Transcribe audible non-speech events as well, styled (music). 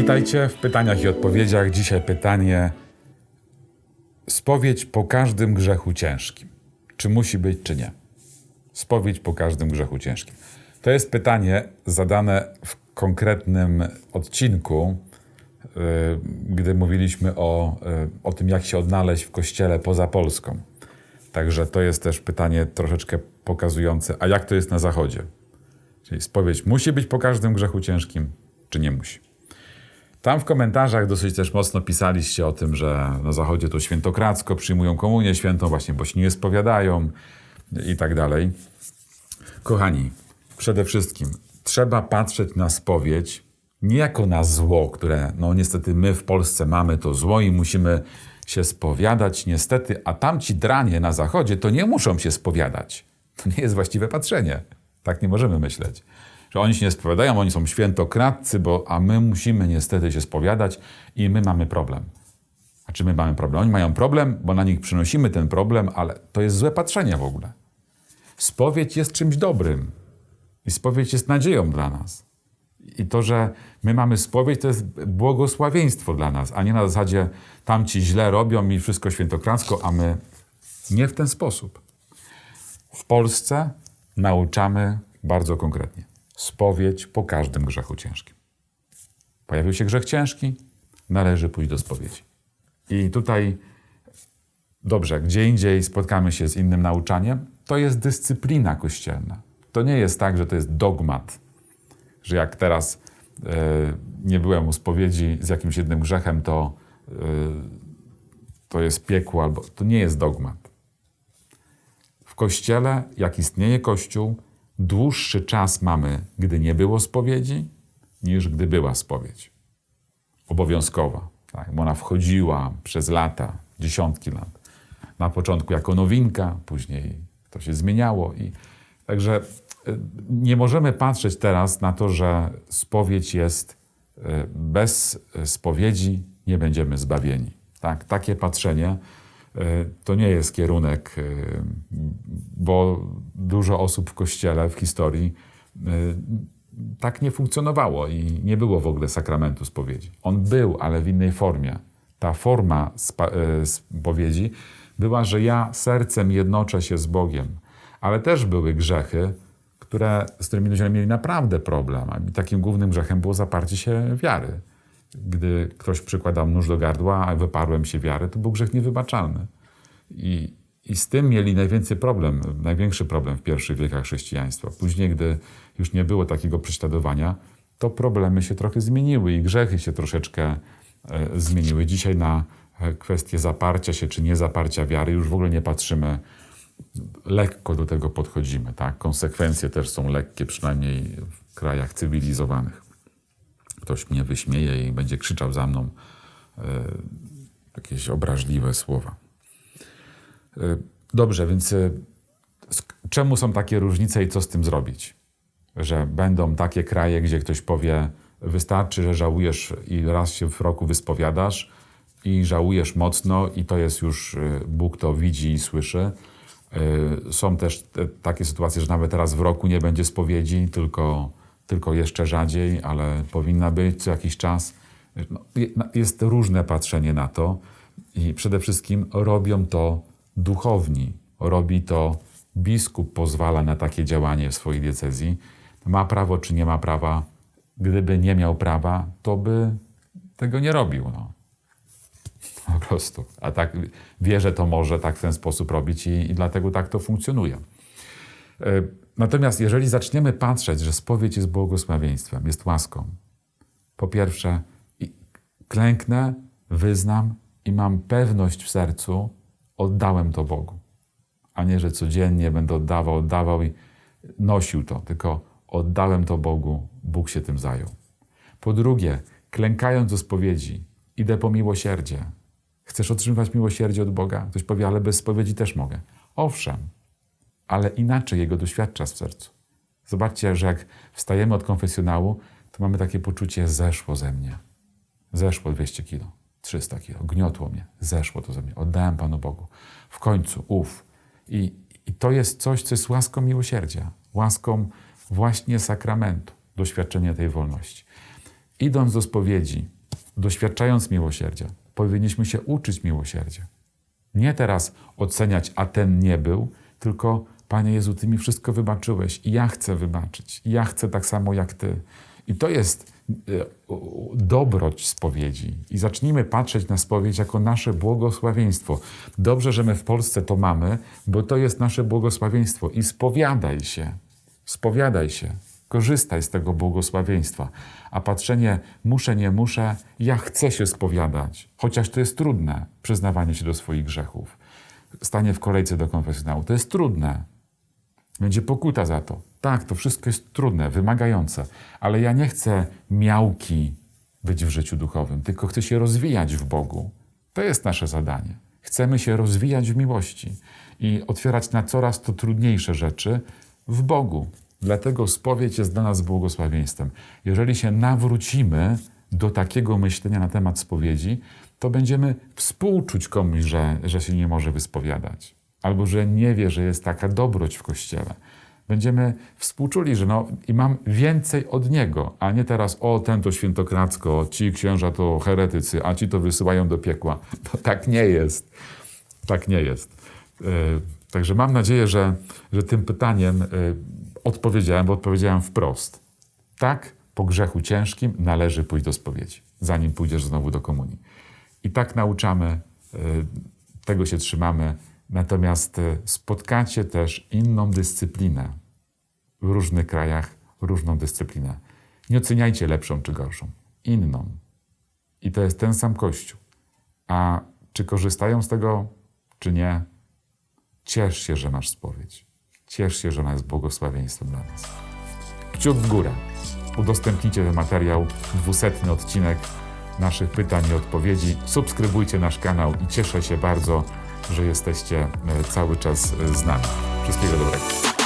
Witajcie w pytaniach i odpowiedziach. Dzisiaj pytanie: spowiedź po każdym grzechu ciężkim. Czy musi być, czy nie? Spowiedź po każdym grzechu ciężkim. To jest pytanie zadane w konkretnym odcinku, yy, gdy mówiliśmy o, yy, o tym, jak się odnaleźć w kościele poza Polską. Także to jest też pytanie troszeczkę pokazujące, a jak to jest na Zachodzie? Czyli spowiedź musi być po każdym grzechu ciężkim, czy nie musi? Tam w komentarzach dosyć też mocno pisaliście o tym, że na Zachodzie to świętokradzko przyjmują komunię świętą, właśnie bo się nie spowiadają i tak dalej. Kochani, przede wszystkim trzeba patrzeć na spowiedź nie jako na zło, które no niestety my w Polsce mamy to zło i musimy się spowiadać niestety, a tamci dranie na Zachodzie to nie muszą się spowiadać. To nie jest właściwe patrzenie. Tak nie możemy myśleć że oni się nie spowiadają, oni są świętokradcy, bo, a my musimy niestety się spowiadać i my mamy problem. A czy my mamy problem? Oni mają problem, bo na nich przynosimy ten problem, ale to jest złe patrzenie w ogóle. Spowiedź jest czymś dobrym i spowiedź jest nadzieją dla nas. I to, że my mamy spowiedź, to jest błogosławieństwo dla nas, a nie na zasadzie tamci źle robią i wszystko świętokradzko, a my nie w ten sposób. W Polsce nauczamy bardzo konkretnie spowiedź po każdym grzechu ciężkim. Pojawił się grzech ciężki, należy pójść do spowiedzi. I tutaj, dobrze, gdzie indziej spotkamy się z innym nauczaniem, to jest dyscyplina kościelna. To nie jest tak, że to jest dogmat, że jak teraz e, nie byłem u spowiedzi z jakimś jednym grzechem, to, e, to jest piekło, albo to nie jest dogmat. W kościele, jak istnieje kościół, dłuższy czas mamy, gdy nie było spowiedzi, niż gdy była spowiedź. Obowiązkowa. Tak? Bo ona wchodziła przez lata, dziesiątki lat. Na początku jako nowinka, później to się zmieniało. I także e, nie możemy patrzeć teraz na to, że spowiedź jest e, bez spowiedzi nie będziemy zbawieni. Tak? Takie patrzenie E, to nie jest kierunek, e, bo dużo osób w kościele w historii e, tak nie funkcjonowało i nie było w ogóle sakramentu spowiedzi. On był, ale w innej formie. Ta forma spowiedzi była, że ja sercem jednoczę się z Bogiem, ale też były grzechy, które, z którymi ludzie mieli naprawdę problem. I takim głównym grzechem było zaparcie się wiary gdy ktoś przykładał nóż do gardła, a wyparłem się wiary, to był grzech niewybaczalny. I, I z tym mieli najwięcej problem, największy problem w pierwszych wiekach chrześcijaństwa. Później, gdy już nie było takiego prześladowania, to problemy się trochę zmieniły i grzechy się troszeczkę e, zmieniły. Dzisiaj na e, kwestię zaparcia się czy niezaparcia wiary już w ogóle nie patrzymy, lekko do tego podchodzimy. Tak? Konsekwencje też są lekkie, przynajmniej w krajach cywilizowanych ktoś mnie wyśmieje i będzie krzyczał za mną e, jakieś obraźliwe słowa. E, dobrze, więc e, czemu są takie różnice i co z tym zrobić? Że będą takie kraje, gdzie ktoś powie, wystarczy, że żałujesz i raz się w roku wyspowiadasz i żałujesz mocno i to jest już, Bóg to widzi i słyszy. Są też takie sytuacje, że nawet raz w roku nie będzie spowiedzi, tylko tylko jeszcze rzadziej, ale powinna być co jakiś czas. No, jest różne patrzenie na to i przede wszystkim robią to duchowni. Robi to biskup, pozwala na takie działanie w swojej diecezji. Ma prawo czy nie ma prawa? Gdyby nie miał prawa, to by tego nie robił. No. Po prostu. A tak wie, że to może tak w ten sposób robić i, i dlatego tak to funkcjonuje. Natomiast jeżeli zaczniemy patrzeć, że spowiedź jest błogosławieństwem, jest łaską, po pierwsze, klęknę, wyznam i mam pewność w sercu, oddałem to Bogu. A nie, że codziennie będę oddawał, oddawał i nosił to, tylko oddałem to Bogu, Bóg się tym zajął. Po drugie, klękając do spowiedzi, idę po miłosierdzie. Chcesz otrzymywać miłosierdzie od Boga? Ktoś powie, ale bez spowiedzi też mogę. Owszem, ale inaczej jego doświadczasz w sercu. Zobaczcie, że jak wstajemy od konfesjonału, to mamy takie poczucie, zeszło ze mnie. Zeszło 200 kilo, 300 kilo, gniotło mnie, zeszło to ze mnie, oddałem Panu Bogu. W końcu, ów. I, I to jest coś, co jest łaską miłosierdzia, łaską właśnie sakramentu, doświadczenia tej wolności. idąc do spowiedzi, doświadczając miłosierdzia, powinniśmy się uczyć miłosierdzia. Nie teraz oceniać, a ten nie był, tylko Panie Jezu, Ty mi wszystko wybaczyłeś i ja chcę wybaczyć. I ja chcę tak samo jak Ty. I to jest e, dobroć spowiedzi. I zacznijmy patrzeć na spowiedź jako nasze błogosławieństwo. Dobrze, że my w Polsce to mamy, bo to jest nasze błogosławieństwo. I spowiadaj się. Spowiadaj się. Korzystaj z tego błogosławieństwa. A patrzenie muszę, nie muszę, ja chcę się spowiadać. Chociaż to jest trudne, przyznawanie się do swoich grzechów. Stanie w kolejce do konfesjonału. To jest trudne. Będzie pokuta za to. Tak, to wszystko jest trudne, wymagające, ale ja nie chcę miałki być w życiu duchowym, tylko chcę się rozwijać w Bogu. To jest nasze zadanie. Chcemy się rozwijać w miłości i otwierać na coraz to trudniejsze rzeczy w Bogu. Dlatego spowiedź jest dla nas błogosławieństwem. Jeżeli się nawrócimy do takiego myślenia na temat spowiedzi, to będziemy współczuć komuś, że, że się nie może wyspowiadać, albo że nie wie, że jest taka dobroć w kościele. Będziemy współczuli, że no i mam więcej od niego, a nie teraz o ten to świętokradzko, ci księża to heretycy, a ci to wysyłają do piekła. (laughs) To tak nie jest. Tak nie jest. Yy, także mam nadzieję, że, że tym pytaniem yy, odpowiedziałem, bo odpowiedziałem wprost. Tak, po grzechu ciężkim należy pójść do spowiedzi, zanim pójdziesz znowu do komunii. I tak nauczamy, y, tego się trzymamy. Natomiast y, spotkacie też inną dyscyplinę w różnych krajach, różną dyscyplinę. Nie oceniajcie lepszą czy gorszą, inną. I to jest ten sam Kościół. A czy korzystają z tego, czy nie, ciesz się, że masz spowiedź. Ciesz się, że ona jest błogosławieństwem dla nas. Kciuk w górę. Udostępnijcie ten materiał, dwusetny odcinek naszych pytań i odpowiedzi. Subskrybujcie nasz kanał i cieszę się bardzo, że jesteście e, cały czas z nami. Wszystkiego dobrego.